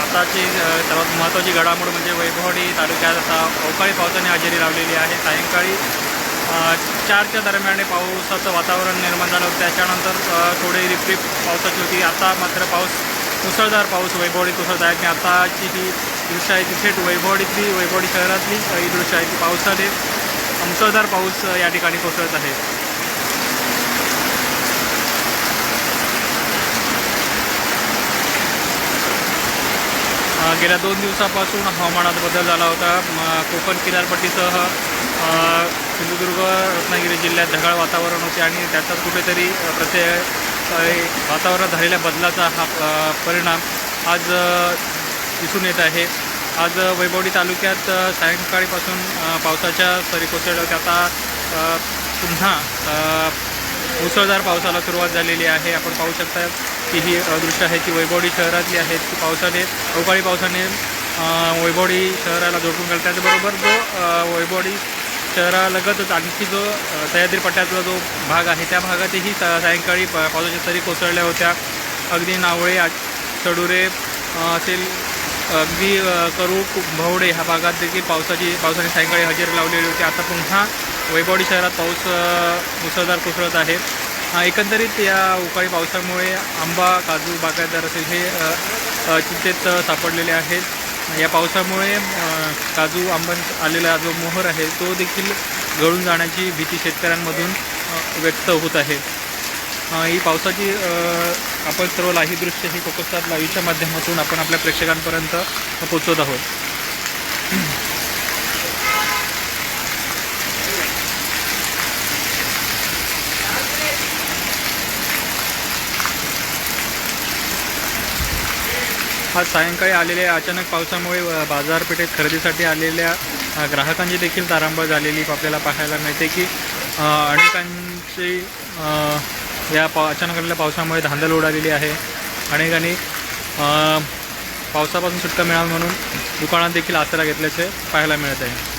आताची सर्वात महत्त्वाची घडामोड म्हणजे वैभवडी तालुक्यात आता अवकाळी पावसाने हजेरी लावलेली आहे. सायंकाळी चारच्या दरम्यान पावसाचं वातावरण निर्माण झालं होतं. त्याच्यानंतर थोडी रिपरिप पावसाची होती. आता मात्र पाऊस मुसळधार पाऊस वैभवडीत उसळत आहे आणि आताची ही दृश्य आहे ती थेट वैभवडीतली वैभवडी शहरातली ही दृश्य आहे ती पावसाने मुसळधार पाऊस या ठिकाणी कोसळत आहे. गेल्या दोन दिवसापासून हवामानात बदल झाला होता. म, कोकण किनारपट्टीसह सिंधुदुर्ग रत्नागिरी जिल्ह्यात ढगाळ वातावरण होते आणि त्याचाच कुठेतरी प्रत्येक प्रत्यय वातावरणात झालेल्या बदलाचा हा परिणाम आज दिसून येत आहे. आज वैभवडी तालुक्यात सायंकाळीपासून पावसाच्या सरी कोसळल्या होत्या. आता पुन्हा मुसळधार पावसाला सुरुवात झालेली आहे. आपण पाहू शकता की ही दृश्य आहे ती वैभवडी शहरातली आहेत की पावसाने अवकाळी पावसाने वैभवडी शहराला जोडून गेला त्याचबरोबर जो वैभवडी शहरालगतच आणखी जो सह्याद्री पट्ट्यातला जो भाग आहे त्या भागातही स सायंकाळी पावसाच्या सरी कोसळल्या होत्या. अगदी नावळे चडुरे असेल अगदी करू. भवडे ह्या भागात देखील पावसाची पावसाने सायंकाळी हजेरी लावलेली होती. आता पुन्हा वैभवडी शहरात पाऊस मुसळधार कोसळत आहे. एकंदरीत या उकाळी पावसामुळे आंबा काजू बागायतदार असेल हे चिंतेत सापडलेले आहेत. या पावसामुळे काजू आंबा आलेला जो मोहर आहे तो देखील गळून जाण्याची भीती शेतकऱ्यांमधून व्यक्त होत आहे. ही पावसाची आपण सर्व लाही दृश्य ही कोकणात लाईव्हच्या माध्यमातून आपण आपल्या प्रेक्षकांपर्यंत पोचवत आहोत. आज सायंकाळी आलेल्या अचानक पावसामुळे बाजारपेठेत खरेदीसाठी आलेल्या ग्राहकांची देखील तारांबळ झालेली आपल्याला पाहायला मिळते की अनेकांची या पा अचानक आलेल्या पावसामुळे धांदल उडालेली आहे. अनेकांनी पावसापासून सुटका मिळावी म्हणून दुकानात देखील आसरा घेतल्याचे पाहायला मिळत आहे.